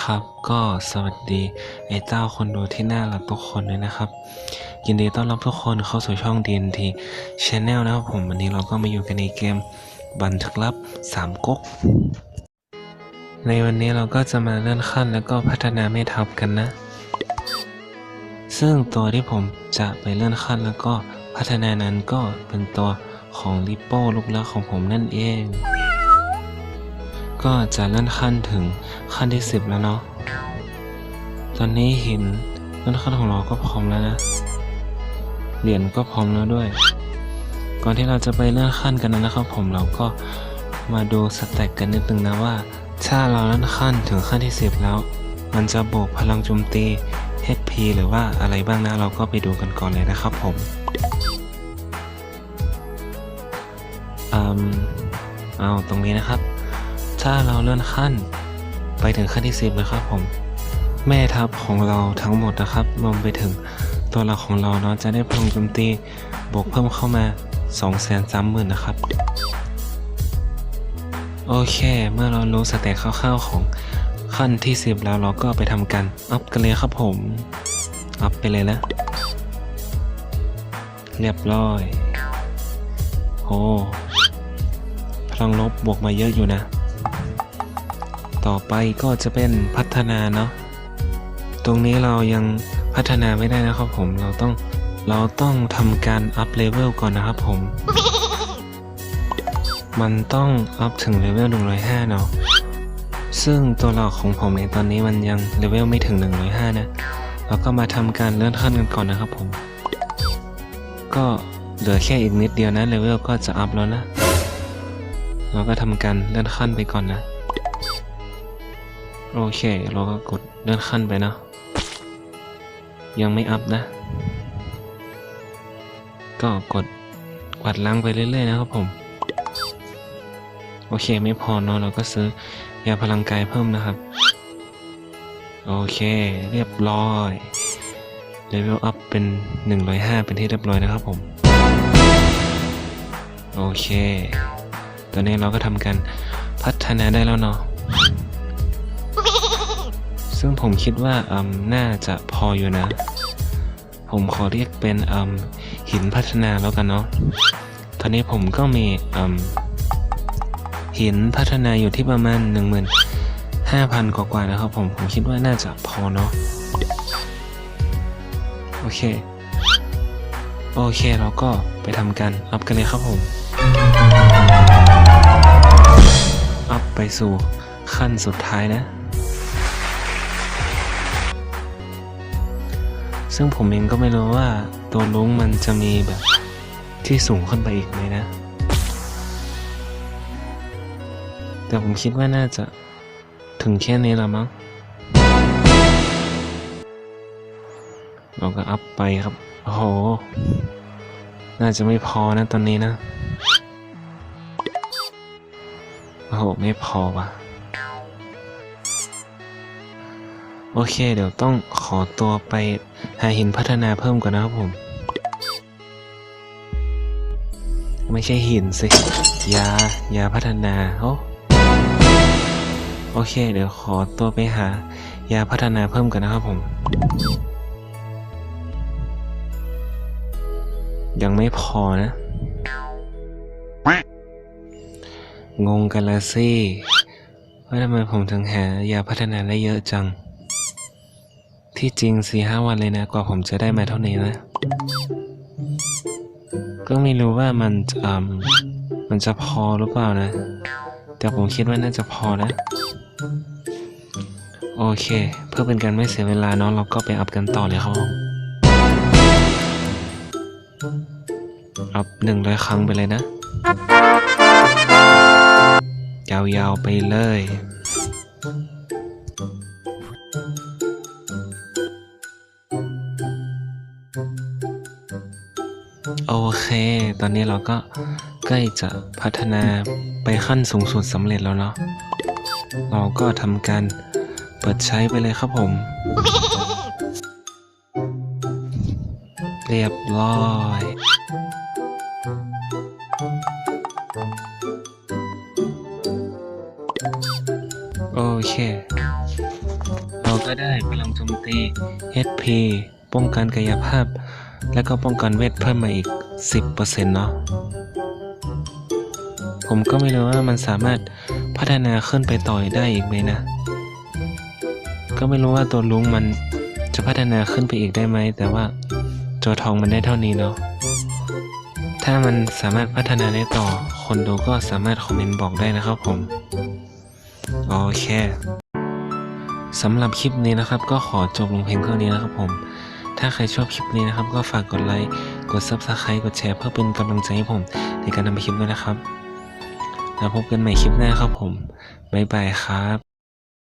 ครับก็สวัสดีไอ้เต้าคนดูที่น่ารักทุกคนเลยนะครับ ยินดีต้อนรับทุกคนเข้าสู่ช่อง DNT Channel นะครับผมวันนี้เราก็มาอยู่กันในเกมบันทึกลับสามก๊ก ในวันนี้เราก็จะมาเลื่อนขั้นแล้วก็พัฒนาแม่ทัพกันนะ ซึ่งตัวที่ผมจะไปเลื่อนขั้นแล้วก็พัฒนานั้นก็เป็นตัวของลิปโป้ลูกรักของผมนั่นเอง ก็จะเลื่อนขั้นถึงขั้นที่สิบแล้วเนาะ ตอนนี้หินเลื่อนขั้นของเราก็พร้อมแล้วนะ เหรียญก็พร้อมแล้วด้วย ก่อนที่เราจะไปเลื่อนขั้นกันนะครับ ผมเราก็มาดูสแต็กกันนิดนึงนะว่า ถ้าเราเลื่อนขั้นถึงขั้นที่สิบแล้ว มันจะบวกพลังโจมตี HP หรือว่าอะไรบ้างนะเราก็ไปดูกันก่อนเลยนะครับผมอืมเอาตรงนี้นะครับ ถ้าเราเลื่อนขั้น ไปถึงขั้นที่สิบนะครับผม แม่ทัพของเราทั้งหมดนะครับ รวมไปถึงตัวเราของเราเนาะจะได้พลังโจมตีบวกเพิ่มเข้ามา 2 3 0 0 0 0นะครับ โอเค เมื่อเรารู้สเตตคร่าวๆของขั้นที่ 10 แล้วเราก็ไปทำการอัพกันเลยครับผม อัพไปเลยนะ เรียบร้อยโอ้พลังลบบวกมาเยอะอยู่นะ ต่อไปก็จะเป็นพัฒนาเนาะตรงนี้เรายังพัฒนาไม่ได้นะครับผมเราต้องเราต้องทำการอัพเลเวลก่อนนะครับผม มันต้องอัพถึงเลเวล105 เนาะซึ่งตัวหลักของผมในตอนนี้มันยังเลเวลไม่ถึง 105 นะเราก็มาทำการเลื่อนขั้นกันก่อนนะครับผม ก็เหลือแค่อีกนิดเดียวนะเลเวลก็จะอัพแล้วนะ เราก็ทำการเลื่อนขั้นไปก่อนนะ โอเค เราก็กดเลื่อนขั้นไปเนาะยังไม่อัพนะ ก็กดกวาดล้างไปเรื่อยๆนะครับผม โอเคไม่พอเนาะเราก็ซื้อยาพลังกายเพิ่มนะครับ โอเค เรียบร้อยเลเวลอัพเป็น 105 เป็นที่เรียบร้อยนะครับผม โอเค ตอนนี้เราก็ทำการพัฒนาได้แล้วเนาะ ซึ่งผมคิดว่าอืมน่าจะพออยู่นะ ผมขอเรียกเป็นอืมหินพัฒนาแล้วกันเนาะตอนนี้ผมก็มีอืมหินพัฒนาอยู่ที่ประมาณ15,000 กว่าๆนะครับผมผมคิดว่าน่าจะพอเนาะโอเค โอเคเราก็ไปทำการอัพกันเลยครับผมอัพไปสู่ขั้นสุดท้ายนะ ซึ่งผมเองก็ไม่รู้ว่าตัวลุงมันจะมีแบบที่สูงขึ้นไปอีกไหมนะ แต่ผมคิดว่าน่าจะถึงแค่นี้ละมั้ง เราก็อัพไปครับ โอ้โห น่าจะไม่พอนะตอนนี้นะ โอ้โห ไม่พอว่ะ โอเค เดี๋ยวต้องขอตัวไป หาหินพัฒนาเพิ่มก่อนนะครับผม ไม่ใช่หินสิ ยายาพัฒนาโอ้โอเค เดี๋ยวขอตัวไปหา ยาพัฒนาเพิ่มกันนะครับผม ยังไม่พอนะ งงกันละสิว่าทำไมผมถึงหายาพัฒนาได้เยอะจัง ที่จริงสี่ห้าวันเลยนะกว่าผมจะได้มาเท่านี้นะ ก็ไม่รู้ว่ามันจะอืมมันจะพอหรือเปล่านะ แต่ผมคิดว่าน่าจะพอนะ โอเค เพื่อเป็นการไม่เสียเวลาเนาะเราก็ไปอัพกันต่อเลยครับผมอัพหนึ่งร้อยครั้งไปเลยนะ ยาวๆไปเลย ตอนนี้เราก็ใกล้จะพัฒนาไปขั้นสูงสุดสำเร็จแล้วเนาะ เราก็ทำการเปิดใช้ไปเลยครับผม เรียบร้อยโอเค เราก็ได้พลังโจมตี HP ป้องกันกายภาพ และก็ป้องกันเวทเพิ่มมาอีก 10%เปอร์เซ็นต์เนาะผมก็ไม่รู้ว่ามันสามารถพัฒนาขึ้นไปต่อยได้อีกไหมนะ ก็ไม่รู้ว่าตัวลุงมันจะพัฒนาขึ้นไปอีกได้ไหม แต่ว่าโจทองมันได้เท่านี้เนาะ ถ้ามันสามารถพัฒนาได้ต่อ คนดูก็สามารถคอมเมนต์บอกได้นะครับผม โอเคสำหรับคลิปนี้นะครับ ก็ขอจบลงเพียงเท่านี้นะครับผม ถ้าใครชอบคลิปนี้นะครับ ก็ฝากกดไลค์ กด Subscribe กดแชร์เพื่อเป็นกำลังใจให้ผม ในการทำคลิปด้วยนะครับ แล้วพบกันใหม่คลิปหน้าครับผม บ๊ายบายครับ